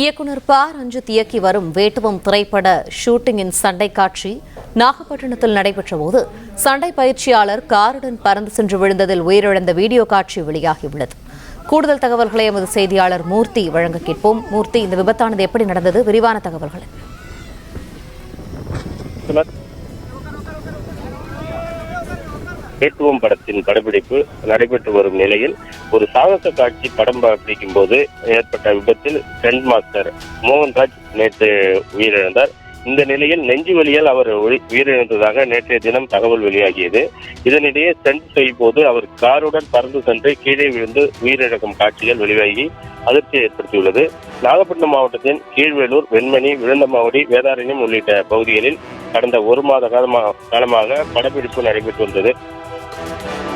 இயக்குனர் ப. ரஞ்சித் இயக்கி வரும் வேட்டுவம் திரைப்பட ஷூட்டிங்கின் சண்டை காட்சி நாகப்பட்டினத்தில் நடைபெற்ற போது சண்டை பயிற்சியாளர் காருடன் பறந்து சென்று விழுந்ததில் உயிரிழந்த வீடியோ காட்சி வெளியாகியுள்ளது. கூடுதல் தகவல்களை எமது செய்தியாளர் மூர்த்தி வழங்க கேட்போம். மூர்த்தி இந்த விபத்தானது எப்படி நடந்தது? விரிவான தகவல்களை. வேட்டுவம் படத்தின் படப்பிடிப்பு நடைபெற்று வரும் நிலையில் ஒரு சாகச காட்சி படம் பிடிக்கும் போது ஏற்பட்ட விபத்தில் ஸ்டண்ட் மாஸ்டர் மோகன்ராஜ் நேற்று உயிரிழந்தார். இந்த நிலையில் நெஞ்சு வழியால் அவர் உயிரிழந்ததாக நேற்றைய தினம் தகவல் வெளியாகியது. இதனிடையே ஸ்டண்ட் செய்யும் போது அவர் காருடன் பறந்து சென்று கீழே விழுந்து உயிரிழக்கும் காட்சிகள் வெளியாகி அதிர்ச்சியை ஏற்படுத்தியுள்ளது. நாகப்பட்டினம் மாவட்டத்தின் கீழ்வேலூர் வெண்மணி விழுந்தமாவடி வேதாரண்யம் உள்ளிட்ட பகுதிகளில் கடந்த ஒரு மாத காலமா- காலமாக படப்பிடிப்பு நடைபெற்று வந்தது. Thank you.